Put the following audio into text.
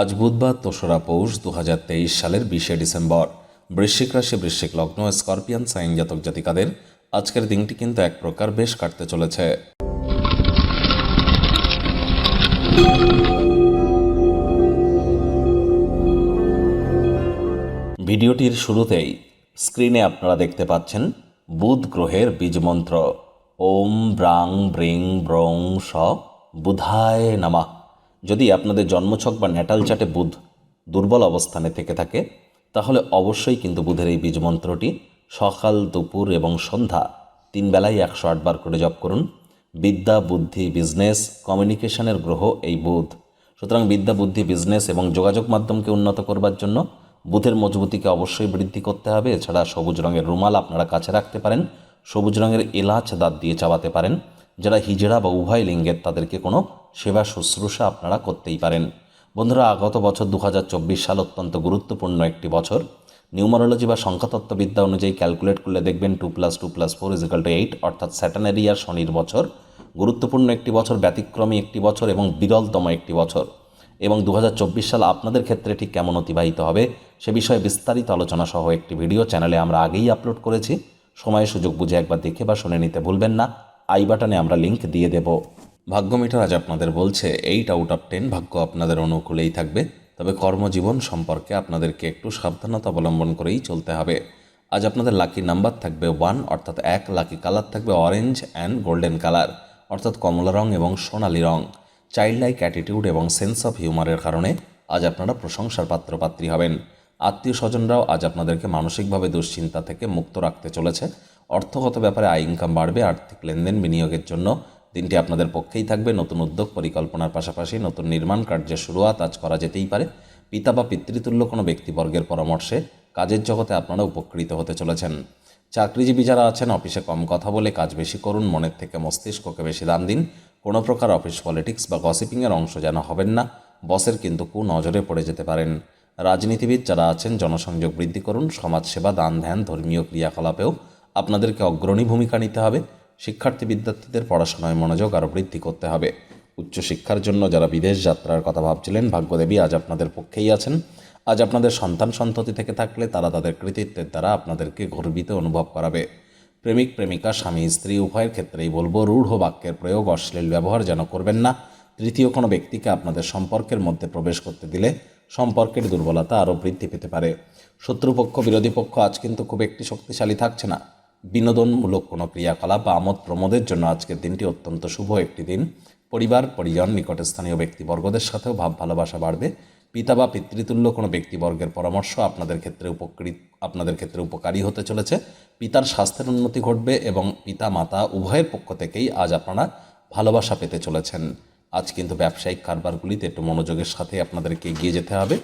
আজ বুধবার দোসরা পৌষ দু হাজার তেইশ সালের বিশে ডিসেম্বর। বৃশ্চিক রাশি, বৃশ্চিক লগ্ন, স্করপিয়ান, সাইন জাতক জাতিকাদের আজকের দিনটি কিন্তু এক প্রকার বেশ কাটতে চলেছে। ভিডিওটির শুরুতেই স্ক্রিনে আপনারা দেখতে পাচ্ছেন বুধ গ্রহের বীজমন্ত্র ওম ব্রাং ব্রিং ব্রং স বুধায় নামা। যদি আপনাদের জন্মছক বা ন্যাটাল চাটে বুধ দুর্বল অবস্থানে থেকে থাকে, তাহলে অবশ্যই কিন্তু বুধের এই বীজমন্ত্রটি সকাল, দুপুর এবং সন্ধ্যা তিন বেলায় একশো আটবার করে জপ করুন। বিদ্যা, বুদ্ধি, বিজনেস, কমিউনিকেশনের গ্রহ এই বুধ। সুতরাং বিদ্যা, বুদ্ধি, বিজনেস এবং যোগাযোগ মাধ্যমকে উন্নত করবার জন্য বুধের মজবুতিকে অবশ্যই বৃদ্ধি করতে হবে। এছাড়া সবুজ রঙের রুমাল আপনারা কাছে রাখতে পারেন, সবুজ রঙের এলাচ দাঁত দিয়ে চাবাতে পারেন। যারা হিজড়া বা উভয় লিঙ্গের তাদেরকে কোনো সেবা শুশ্রূষা আপনারা করতেই পারেন। বন্ধুরা আগত বছর দু হাজার চব্বিশ সাল অত্যন্ত গুরুত্বপূর্ণ একটি বছর। নিউমারোলজি বা সংখ্যাতত্ত্ববিদ্যা অনুযায়ী ক্যালকুলেট করলে দেখবেন two plus two plus four is equal to eight, অর্থাৎ স্যাটানারি আর শনির বছর। গুরুত্বপূর্ণ একটি বছর, ব্যতিক্রমী একটি বছর এবং বিরলতম একটি বছর। এবং দু হাজার চব্বিশ সাল আপনাদের ক্ষেত্রে ঠিক কেমন অতিবাহিত হবে সে বিষয়ে বিস্তারিত আলোচনা সহ একটি ভিডিও চ্যানেলে আমরা আগেই আপলোড করেছি। সময় সুযোগ বুঝে একবার দেখে বা শুনে নিতে ভুলবেন না। আই বাটনে আমরা লিংক দিয়ে দেব। ভাগ্য মিটার আজ আপনাদের বলছে এইট আউট অফ টেন ভাগ্য আপনাদের অনুকূলেই থাকবে, তবে কর্মজীবন সম্পর্কে আপনাদেরকে একটু সাবধানতা অবলম্বন করেই চলতে হবে। আজ আপনাদের লাকি নাম্বার থাকবে ওয়ান অর্থাৎ এক লাকি কালার থাকবে অরেঞ্জ অ্যান্ড গোল্ডেন কালার অর্থাৎ কমলা রং এবং সোনালি রং। চাইল্ড লাইক অ্যাটিটিউড এবং সেন্স অফ হিউমারের কারণে আজ আপনারা প্রশংসার পাত্রপাত্রী হবেন। আত্মীয় স্বজনরাও আজ আপনাদেরকে মানসিকভাবে দুশ্চিন্তা থেকে মুক্ত রাখতে চলেছে অর্থগত ব্যাপারে আয় ইনকাম বাড়বে, আর্থিক লেনদেন বিনিয়োগের জন্য। দিনটি আপনাদের পক্ষেই থাকবে। নতুন উদ্যোগ, পরিকল্পনার পাশাপাশি নতুন নির্মাণ কার্যের শুরুয়াত আজ করা যেতেই পারে। পিতা বা পিতৃতুল্য কোনো ব্যক্তিবর্গের পরামর্শে কাজের জগতে আপনারা উপকৃত হতে চলেছেন। চাকরিজীবী যারা আছেন, অফিসে কম কথা বলে কাজ বেশি করুন, মনের থেকে মস্তিষ্ককে বেশি দান দিন। কোনো প্রকার অফিস পলিটিক্স বা গসিপিংয়ের অংশ যেন হবেন না, বসের কিন্তু কু নজরে পড়ে যেতে পারেন। রাজনীতিবিদ যারা আছেন, জনসংযোগ বৃদ্ধি করুন, সমাজসেবা, দান ধ্যান, ধর্মীয় ক্রিয়াকলাপেও আপনাদেরকে অগ্রণী ভূমিকা নিতে হবে। শিক্ষার্থী বিদ্যার্থীদের পড়াশোনায় মনোযোগ আরও বৃদ্ধি করতে হবে। উচ্চশিক্ষার জন্য যারা বিদেশ যাত্রার কথা ভাবছিলেন, ভাগ্যদেবী আজ আপনাদের পক্ষেই আছেন। আজ আপনাদের সন্তান সন্ততি থেকে থাকলে তারা তাদের কৃতিত্বের দ্বারা আপনাদেরকে গর্বিত অনুভব করাবে। প্রেমিক, প্রেমিকা, স্বামী, স্ত্রী, উভয়ের ক্ষেত্রেই বলব, রূঢ় বাক্যের প্রয়োগ, অশ্লীল ব্যবহার যেন করবেন না। তৃতীয় কোনো ব্যক্তিকে আপনাদের সম্পর্কের মধ্যে প্রবেশ করতে দিলে সম্পর্কের দুর্বলতা আরও বৃদ্ধি পেতে পারে। শত্রুপক্ষ, বিরোধী পক্ষ আজ কিন্তু খুব একটি শক্তিশালী থাকছে না। বিনোদনমূলক কোনো ক্রিয়াকলাপ বা আমোদ প্রমোদের জন্য আজকের দিনটি অত্যন্ত শুভ একটি দিন। পরিবার, পরিজন, নিকটস্থানীয় ব্যক্তিবর্গদের সাথেও ভাব ভালোবাসা বাড়বে। পিতা বা পিতৃতুল্য কোনো ব্যক্তিবর্গের পরামর্শ আপনাদের ক্ষেত্রে উপকৃত, আপনাদের ক্ষেত্রে উপকারী হতে চলেছে। পিতার স্বাস্থ্যের উন্নতি ঘটবে এবং পিতা, মাতা উভয়ের পক্ষ থেকেই আজ আপনারা ভালোবাসা পেতে চলেছেন। আজ কিন্তু ব্যবসায়িক কারবারগুলিতে একটু মনোযোগের সাথে আপনাদেরকে এগিয়ে যেতে হবে।